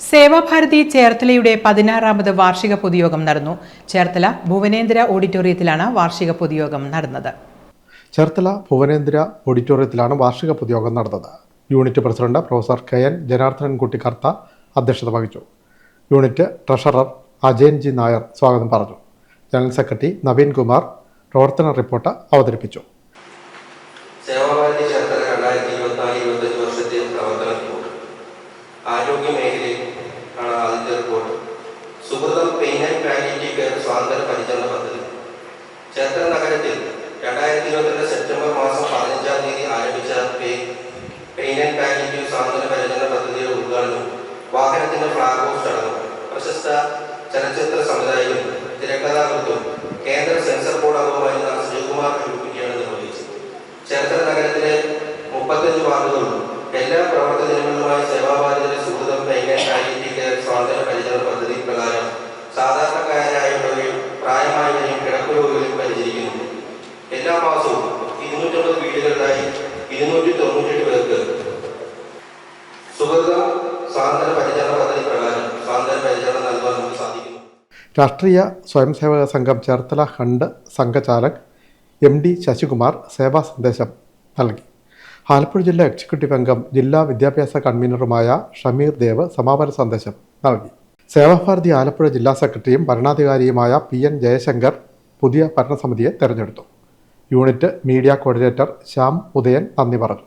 സേവാഭാരതി ചേർത്തലയുടെ പതിനാറാമത് വാർഷിക പൊതുയോഗം നടന്നു. ചേർത്തല ഭുവനേന്ദ്ര ഓഡിറ്റോറിയത്തിലാണ് വാർഷിക പൊതുയോഗം നടന്നത്. ചേർത്തല ഭുവനേന്ദ്ര ഓഡിറ്റോറിയത്തിലാണ് വാർഷിക പൊതുയോഗം നടന്നത്. Unit president professor K N Janardanankutty Kartha അധ്യക്ഷത വഹിച്ചു. Unit treasurer Ajayan G Nair സ്വാഗതം പറഞ്ഞു. ജനറൽ സെക്രട്ടറി നവീൻ കുമാർ പ്രവർത്തന റിപ്പോർട്ട് അവതരിപ്പിച്ചു. സേവാഭാരതി ചേർത്തല രണ്ടായിരത്തി ഇരുപത്തിനാല് ഇരുപത്തഞ്ച് വർഷത്തെ പ്രവർത്തന റിപ്പോർട്ട് ആരോഗ്യ മേഖലയിൽ ആണ് ആദ്യത്തെ report Suhrutham pain and palliative care സ്വാതന്ത്ര്യ പരിചരണ പദ്ധതി. ചേത്ര നഗരത്തിൽ രണ്ടായിരത്തി ഇരുപത്തിരണ്ട് സെപ്റ്റംബർ മാസം പതിനഞ്ചാം തീയതി ആരംഭിച്ച പെയിൻ ആൻഡ് പാലിറ്റീവ് സ്വാതന്ത്ര്യ പരിചരണ പദ്ധതിയുടെ ഉദ്ഘാടനം വാഹനത്തിന്റെ ഫ്ലാഗ് ഓഫ് ചടങ്ങും പ്രശസ്ത ചലച്ചിത്ര സംവിധായകനും തിരക്കഥാകൃത്തും കേന്ദ്ര സെൻസർ ബോർഡ് അംഗവുമായിരുന്ന സുജികുമാർ ഉരുപ്പിറ്റിയാണ് നിർവഹിച്ചത്. ചേർത്തല നഗരത്തിലെ മുപ്പത്തഞ്ച് വാർഡുകളും എല്ലാ പ്രവർത്തന ദിനങ്ങളുമായി സേവാഭാരതിയുടെ സുഹൃതം പെയിൻ ആൻഡ് പാലിയേറ്റീവ് കെയർ സ്വാതന്ത്ര്യ പരിചരണ പദ്ധതി പ്രകാരം സാധാരണക്കാരായുള്ളവരെയും പ്രായമായവരെയും കിടപ്പുരോഗികളും പരിചരിക്കുന്നു എല്ലാ മാസവും ഇരുന്നൂറ്റമ്പത് വീടുകളിലായി ഇരുന്നൂറ്റി തൊണ്ണൂറ്റെട്ട് പേർക്ക് സുഹൃതം സ്വാതന്ത്ര്യ പരിചരണ പദ്ധതി പ്രകാരം സ്വാതന്ത്ര്യ പരിചരണം നൽകാൻ നമുക്ക് സാധിക്കുന്നു. രാഷ്ട്രീയ സ്വയംസേവക സംഘം ചേർത്തല ഹണ്ട് സംഘചാലക് എം ഡി ശശികുമാർ സേവാ സന്ദേശം നൽകി. ആലപ്പുഴ ജില്ലാ എക്സിക്യൂട്ടീവ് അംഗം ജില്ലാ വിദ്യാഭ്യാസ കൺവീനറുമായ ഷമീർ ദേവ് സമാപന സന്ദേശം നൽകി. സേവാഭാരതി ആലപ്പുഴ ജില്ലാ സെക്രട്ടറിയും ഭരണാധികാരിയുമായ പി എൻ ജയശങ്കർ പുതിയ ഭരണസമിതിയെ തെരഞ്ഞെടുത്തു. Unit media coordinator Shyam Udayan നന്ദി പറഞ്ഞു.